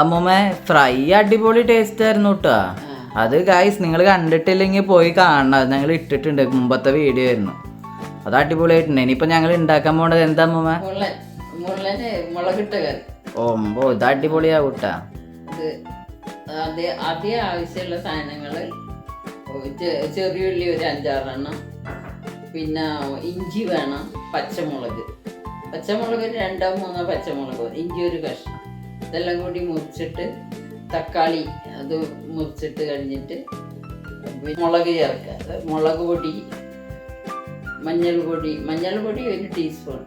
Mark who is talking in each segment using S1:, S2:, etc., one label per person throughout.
S1: അമ്മൂമ്മ ഫ്രൈ അടിപൊളി ടേസ്റ്റ് ആയിരുന്നു കേട്ടോ അത് ഗായ്സ് നിങ്ങൾ കണ്ടിട്ടില്ലെങ്കിൽ പോയി കാണണം. അത് ഞങ്ങൾ ഇട്ടിട്ടുണ്ട് മുമ്പത്തെ വീഡിയോ ആയിരുന്നു. അത് അടിപൊളിയായിട്ടുണ്ട്. ഇനിയിപ്പോ ഞങ്ങൾ ഉണ്ടാക്കാൻ പോണത് എന്താ അമ്മൂമ്മ? ഓമ്പോ ഇത് അടിപൊളിയാവൂട്ടാ
S2: ആദ്യം ആവശ്യമുള്ള സാധനങ്ങൾ ചെറിയുള്ളി ഒരു അഞ്ചാറെണ്ണം. പിന്നെ ഇഞ്ചി വേണം പച്ചമുളക്. പച്ചമുളക് രണ്ടോ മൂന്നോ പച്ചമുളക്. ഇഞ്ചി ഒരു കഷ്ണം. ഇതെല്ലാം കൂടി മുറിച്ചിട്ട് തക്കാളി അത് മുറിച്ചിട്ട് കഴിഞ്ഞിട്ട് മുളക് ചേർക്കുക. മുളക് പൊടി മഞ്ഞൾ പൊടി മഞ്ഞൾ പൊടി ഒരു ടീസ്പൂൺ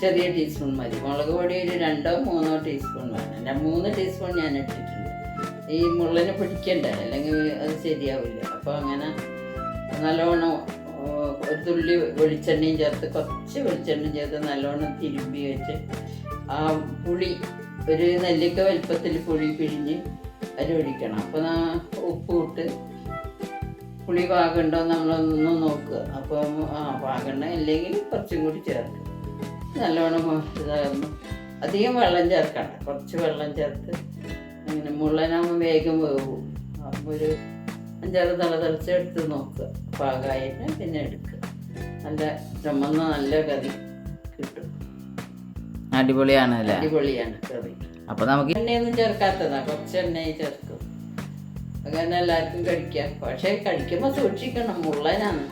S2: ചെറിയ ടീസ്പൂൺ മതി. മുളക് പൊടി ഒരു രണ്ടോ മൂന്നോ ടീസ്പൂൺ വേണം. ഞാൻ മൂന്ന് ടീസ്പൂൺ ഞാൻ ഇട്ടിട്ടുണ്ട്. ഈ മുള്ളിനെ പിടിക്കണ്ട അല്ലെങ്കിൽ അത് ശരിയാവില്ല. അപ്പോൾ അങ്ങനെ നല്ലോണം ഒരു തുള്ളി വെളിച്ചെണ്ണയും ചേർത്ത് കുറച്ച് വെളിച്ചെണ്ണയും ചേർത്ത് നല്ലോണം തിരുമ്പി വെച്ച് ആ പുളി ഒരു നെല്ലിക്ക വലുപ്പത്തിൽ പുളി പിഴിഞ്ഞ് അതിൽ ഒഴിക്കണം. അപ്പോൾ ഉപ്പ് ഇട്ട് പുളി പാകണ്ടോ നമ്മളൊന്ന് നോക്കുക അപ്പം ആ പാകണ്ട ഇല്ലെങ്കിൽ കുറച്ചും കൂടി ചേർക്കുക നല്ലോണം ഇതാകുന്നു അധികം വെള്ളം ചേർക്കണ്ട. കുറച്ച് വെള്ളം ചേർത്ത് അങ്ങനെ മുള്ളനാകുമ്പോൾ വേഗം വേവും. അപ്പോൾ ഒരു അഞ്ചാറ് തല തിളച്ചെടുത്ത് നോക്കുക പാകമായിട്ട് പിന്നെ എടുക്കുക നല്ല ചുമന്ന നല്ല കിട്ടും
S1: അടിപൊളിയാണ് അല്ലേ?
S2: അടിപൊളിയാണ് കറി
S1: അപ്പൊ നമുക്ക്
S2: എണ്ണയൊന്നും ചേർക്കാത്തതാ കുറച്ച് എണ്ണയെ ചേർക്കും. അങ്ങനെ എല്ലാവർക്കും കഴിക്കാം. പക്ഷെ കഴിക്കുമ്പോ സൂക്ഷിക്കണം മുള്ളനാണ്.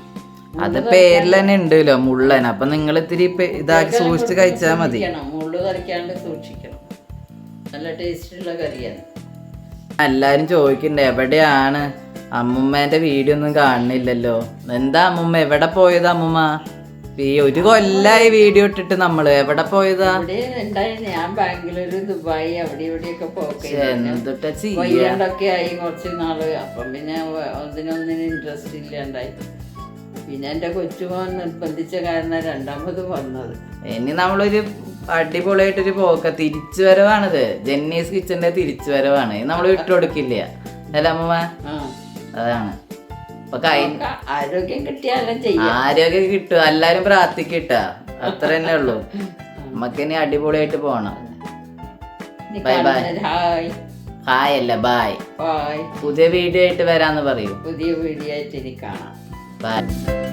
S1: അത് പേരിൽ തന്നെ ഉണ്ടല്ലോ മുള്ളൻ. അപ്പൊ നിങ്ങൾ ഇത്തിരി ഇതാക്കി സൂക്ഷിച്ച് കഴിച്ചാൽ മതി.
S2: മുള്ളു കറിക്കാണ്ട് സൂക്ഷിക്കണം. നല്ല ടേസ്റ്റുള്ള കറിയാണ്.
S1: എല്ലാരും ചോദിക്കണ്ടേ എവിടെയാണ്? അമ്മുമ്മേന്റെ വീഡിയോ ഒന്നും കാണുന്നില്ലല്ലോ. എന്താ അമ്മുമ്മ എവിടെ പോയത് അമ്മുമ്മ? ഈ ഒരു കൊല്ലായി വീഡിയോ ഇട്ടിട്ട് നമ്മൾ. എവിടെ പോയതാ?
S2: ഞാൻ ബാംഗ്ലൂര് ദുബായി അവിടെ ഇവിടെയൊക്കെ വയ്യാണ്ടൊക്കെ ആയി കുറച്ച് നാൾ. അപ്പം പിന്നെ ഒന്നിനൊന്നിനും ഇൻട്രസ്റ്റ് ഇല്ലാണ്ടായി. പിന്നെ എന്റെ കൊച്ചുമോൻ നിർബന്ധിച്ച കാരണം രണ്ടാമത് വന്നത്.
S1: ഇനി നമ്മളൊരു അടിപൊളിയായിട്ടൊരു പോക്ക. തിരിച്ചു വരവാണിത് ജെന്നീസ് കിച്ചന്റെ തിരിച്ചു വരവാണ് നമ്മൾ വിട്ടുകൊടുക്കില്ല അല്ല അമ്മമ്മ? അതാണ്.
S2: ആരോഗ്യം കിട്ടിയാലും
S1: ആരോഗ്യം കിട്ടും. എല്ലാരും പ്രാർത്ഥിക്കട്ട. അത്ര തന്നെ ഉള്ളു. നമുക്ക് ഇനി അടിപൊളിയായിട്ട് പോണം.
S2: Bye
S1: bye.
S2: ഹായ്.
S1: ഹായ് അല്ല ബായ്
S2: ബായ്
S1: പുതിയ വീഡിയോ ആയിട്ട് വരാന്ന് പറയൂ.
S2: പുതിയ വീഡിയോ ആയിട്ട് ഇനി കാണാം.
S1: ബൈ